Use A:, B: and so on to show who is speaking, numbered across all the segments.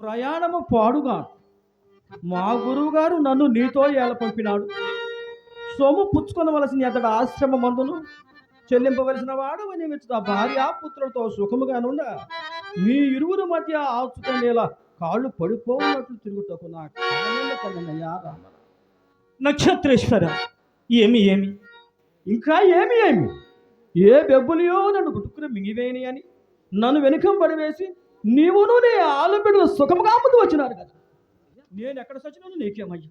A: ప్రయాణము పాడుగా. మా గురువుగారు నన్ను నీతో ఎలా పంపినాడు. సొమ్ము పుచ్చుకొనవలసిన అతడు ఆశ్రమ మందును చెల్లింపవలసిన వాడు నియమించిన భార్య పుత్రులతో సుఖముగానుండ. మీ ఇరువురు మధ్య ఆచుకునేలా కాళ్ళు పడిపోవున్నట్లు తిరుగుటకు నా కలనింద రామ.
B: నక్షత్రేశ్వర ఏమి ఏమి?
A: ఇంకా ఏమి ఏమి? ఏ బెబ్బులియో నన్ను గుట్టుకుని మింగివేని అని నన్ను వెనుకం పడివేసి నీవును నీ ఆలబిడ్డలు సుఖముగా ముందు వచ్చినారు కదా. నేను ఎక్కడ సచ్చినాను నీకేమయ్యా?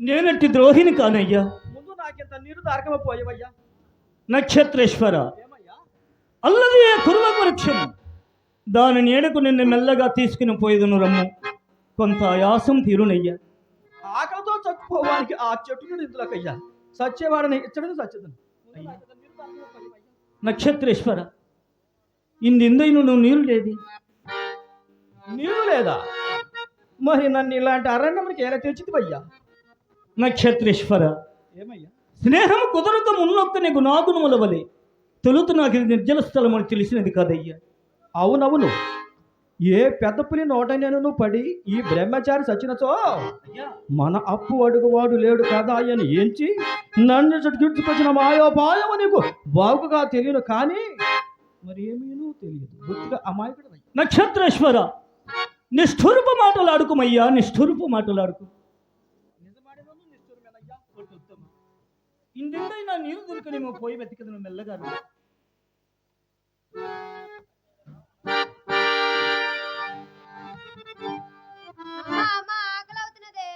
B: నేనట్టి ద్రోహిని కానయ్యా.
A: ముందు నాకింత నీరు దారకమైపోయావయ్యా
B: నక్షత్రేశ్వర. అల్లది కురువ వృక్షము దాని నీడకు నిన్ను మెల్లగా తీసుకుని పోయేదును రమ్ము. కొంత ఆయాసం తీరునయ్యా.
A: ఆకలితో చచ్చిపోవానికి ఆ చెట్టును ఇందులోకయ్యా సచ్చేవాడని ఇచ్చడని సచ్చేదను.
B: నక్షత్రేశ్వర. ఇందెందైన నువ్వు నీరు లేది?
A: నీరు లేదా మరి నన్ను ఇలాంటి అరణ్యమునికి ఎలా తెచ్చిదివయ్యా
B: నక్షత్రేశ్వర
A: ఏమయ్యా?
B: స్నేహం కుదరక మున్నొక్కని గుణాగుణముల వలె తొలుత నాకు ఇది నిర్జల స్థలం అని తెలిసినది కాదయ్యా.
A: అవునవును. ఏ పెద్ద పులి నోట నేను పడి ఈ బ్రహ్మచారి సచ్చినచో మన అప్పు అడుగువాడు లేడు కదా అని ఎంచి నన్ను చుట్టుకొచ్చిన మాయోపాయము నీకు బాగుగా తెలియను కానీ మరి ఏమీనూ తెలియదు గుర్తుగా అమాయకుడు
B: నక్షత్రేశ్వర నిష్ఠురపు మాటలాడుకుమయ్యా నిష్ఠురపు మాటలాడుకు. ఇందెందైనా నీరు దొరికనేమో పోయి వెతికదను మెల్లగా.
C: అమ్మా అమ్మా ఆకలి అవుతున్నదే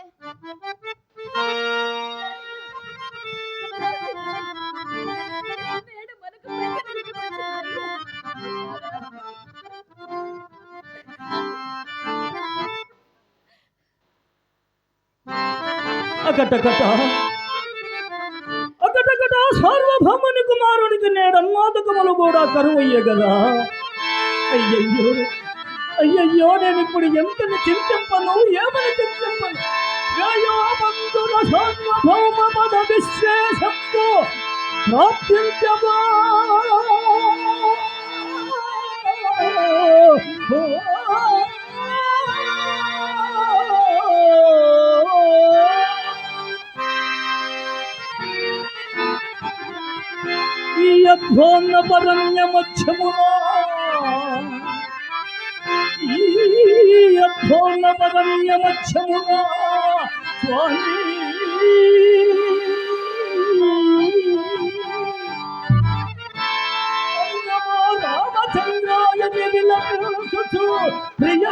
B: అకటకట అకటకట సార్వభౌముని కుమారునికి నేడన్మాదకములు కూడా కరువయ్య కదా. అయ్యయ్యో అయ్యయ్యో నేను ఇప్పుడు ఎంతని చింతింపను ఏమని చింతింపను? శ్రేయోబంధుల సార్వభౌమ పద విశేషంతో ప్రాప్తించబా ఈ అధ్వోన్న ఈ అధ్వోన్న స్వామి. రామచంద్రాయ ప్రియ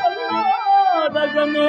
B: సన్నాడగమే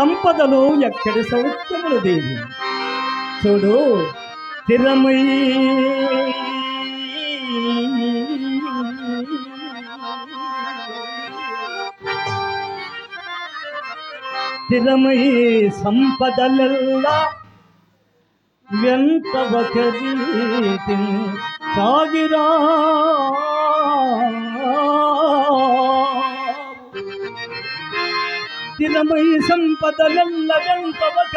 B: సంపదలు ఎక్కడి సౌఖ్యములు దేవి? చూడు స్థిరమై స్థిరమై సంపదలెల్లా వెంట ఒకరి సాగిరా. స్థిరమై సంపదలెల్ల వెంట ఒక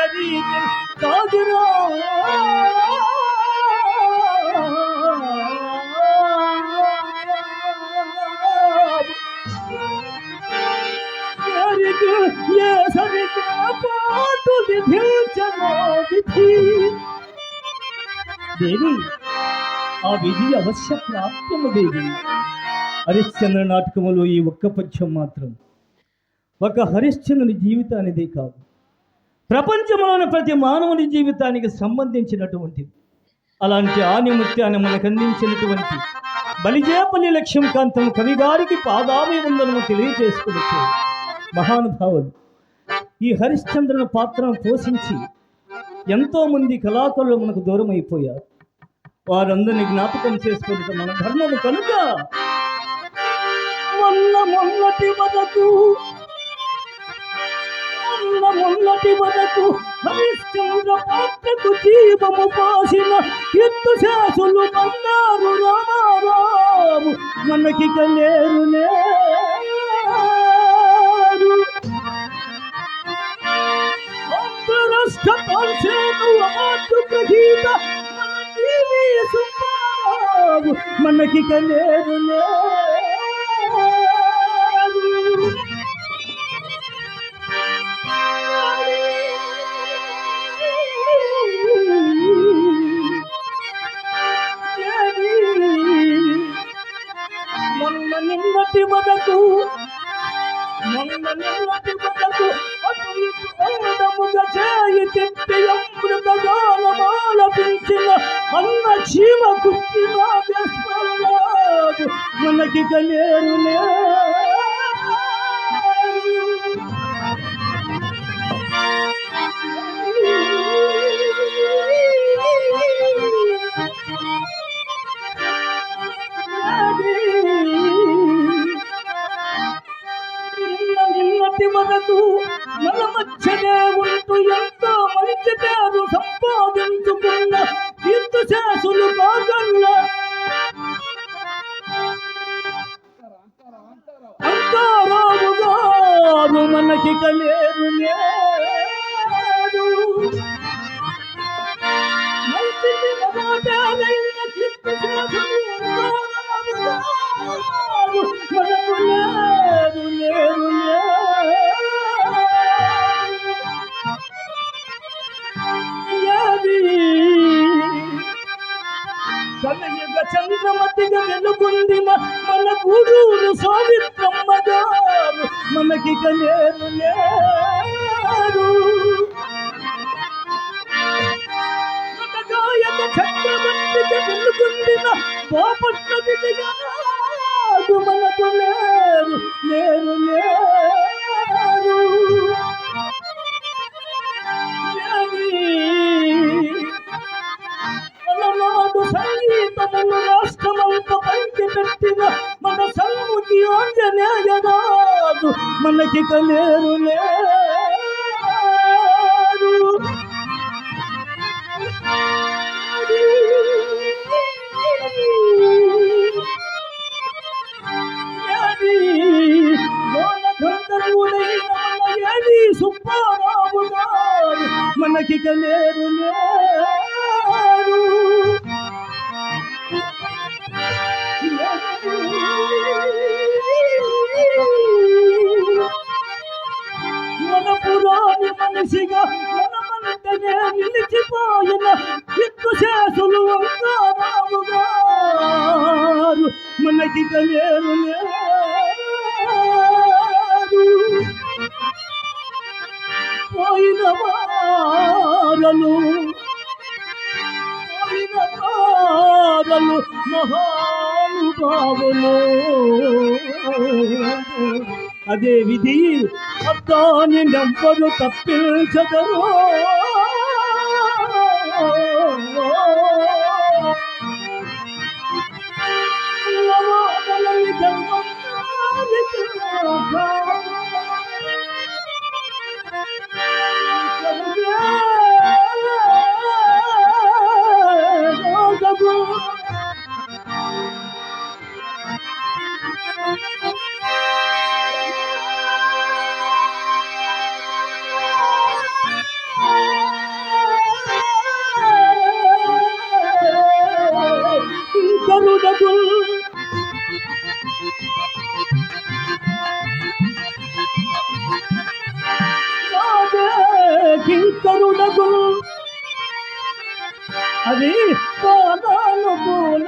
B: రీతి ఏ సరిగా పాటు విధించనో విధి. దేవి ఆ విధి అవశ్య ప్రాప్తము దేవి. హరిశ్చంద్ర నాటకములో ఈ ఒక్క పద్యం మాత్రం ఒక హరిశ్చంద్రుని జీవితానిది కాదు. ప్రపంచంలోని ప్రతి మానవుని జీవితానికి సంబంధించినటువంటిది. అలాంటి ఆనిముత్యాన్ని మనకు అందించినటువంటి బలిజేపల్లి లక్ష్యం కాంతం కవిగారికి పాదాభివందనము తెలియజేసుకోవచ్చు మహానుభావులు. ఈ హరిశ్చంద్రుని పాత్రను పోషించి ఎంతోమంది కళాకారులు మనకు దూరం అయిపోయారు వారందరినీ జ్ఞాపకం చేసుకుంటే మన ధర్మము కనుక మొన్న మొన్నటి వరకు మొన్న మొన్నటి వరకు హరిశ్చంద్ర పాత్రకు జీవము పాసిన ఎత్తు శాసులు బంగారు రామారాము మనకి కలేరు అంతరాష్ట్ర తాల్సేను అవార్డు గ్రహీత మన టీవీ సుబ్బారావు. మనకి కలేరు జీవ కుక్కిన దేశరాజు మనకి కలేరు నిన్న నిన్నటి వరకు మన మధ్యనే ఉంటూ ఎంతో మంచి పేరు సంపాదించుకున్న ఇందు శాసులు కాగల్లా అంకారావు గారు మనకి కలేరు లేరు. కలియుగ చంద్రమతిగా వెలుగుందిన మన గురువులు సావిత్రమ్మ గారు మనకి కనేరు లేరు. గాయక చక్రవర్తిగా వెలుగుందిన బాపట్ల విజయరాజు మనకు లేరు లేరు లేరు. సంగీతమును రాష్ట్రమంత పంచి పెట్టిన మన సన్ముఖి ఆంజనేయరాజు మనకి కలేరు లేరు. సుబ్బారావు మనకి కలేరు లేరు. పురాణి మనిషిగా మన మంటనే నిలిచిపోయిన ఎక్కు శేషులు వంగారావు గారు మనకి లేరు పోయిన వారలు పోయిన వారలు మహానుభావులు. అదే విధి అర్థాన్ని నవ్వరు తప్పించగరు కింకరుడగు అది పాదానుకూలముగా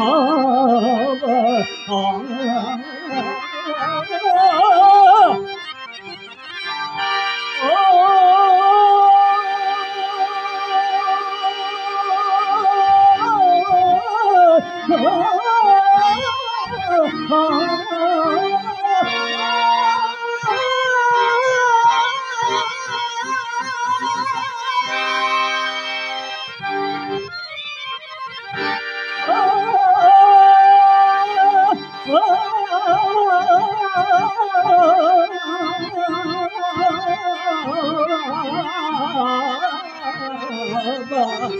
B: ఆ Oh,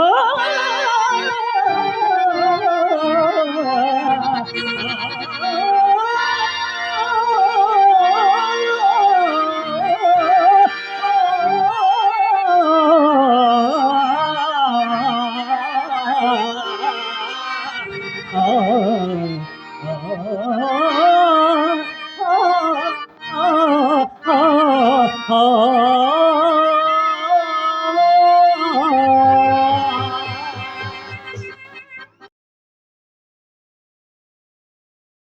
B: Oh.